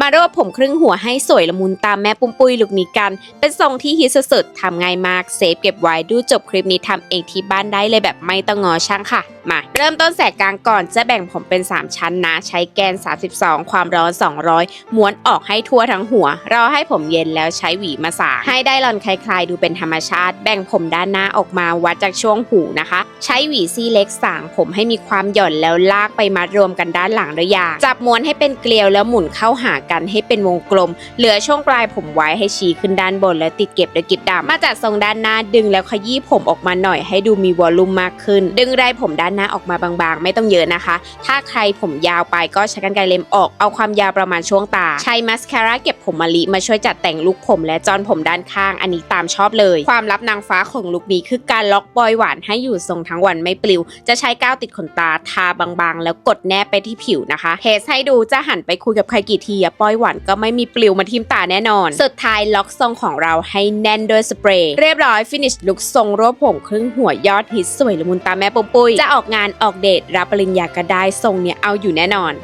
มารวบผมครึ่งหัวให้สวยละมุนตามแม่ปุ้มปุ้ยลุกนี้กัน เป็นทรงที่ฮิตสุดๆทำง่ายมาก เซฟเก็บไว้ดูจบคลิปนี้ทำเองที่บ้านได้เลยแบบไม่ต้องงอช่างค่ะ มา เริ่มต้นแสกกลางก่อนจะแบ่งผมเป็น 3 ชั้นนะ ใช้แกน 32 ความร้อน 200 ม้วนออกให้ทั่วทั้งหัว รอให้ผมเย็นแล้วใช้หวีมาสางให้ได้รอนคลายๆ ดูเป็นธรรมชาติ แบ่งผมด้านหน้าออกมาวัดจากช่วงหูนะคะ ใช้หวีซี่เล็กสางผมให้มีความหย่อนแล้วลากไปมัดรวมกันด้านหลังด้วยยางจับม้วนให้เป็นเกลียวแล้วหมุนเข้าหากันให้เป็นวงกลม เหลือช่วงปลายผมไว้ให้ชี้ขึ้นด้านบน แล้วติดเก็บด้วยกิบดำมาจัดทรงด้านหน้าดึงแล้วขยี้ผมออกมาหน่อยให้ดูมีวอลลุ่มมากขึ้น ดึงไรผมด้านหน้าออกมาบางๆ ไม่ต้องเยอะนะคะ ถ้าใครผมยาวไปก็ใช้กรรไกรเล็มออกเอาความยาวประมาณช่วงตา ใช้มัสคาร่าเก็บผมมะลิมาช่วยจัดแต่งลุคผมและจอนผมด้านข้าง อันนี้ตามชอบเลย ความลับนางฟ้าของลุคนี้คือการล็อกบอยหวานให้อยู่ทรงทั้งวันไม่ปลิว จะใช้ก้าวติดขนตาทาบางๆ แล้วกดแนบไปที่ผิวนะคะเทสให้ดูจะหันไปคุยกับใครกี่ทีอะป้อยหวานก็ไม่มีปลิวมาทิ่มตาแน่นอน สุดท้ายล็อกทรงของเราให้แน่นด้วยสเปรย์เรียบร้อยฟินิชลุกทรงรวบผมครึ่งหัวยอดฮิตสวยละมุนตาแม่ปุ้มปุ้ยจะออกงานออกเดทรับปริญญาก็ได้ทรงเนี้ยเอาอยู่แน่นอน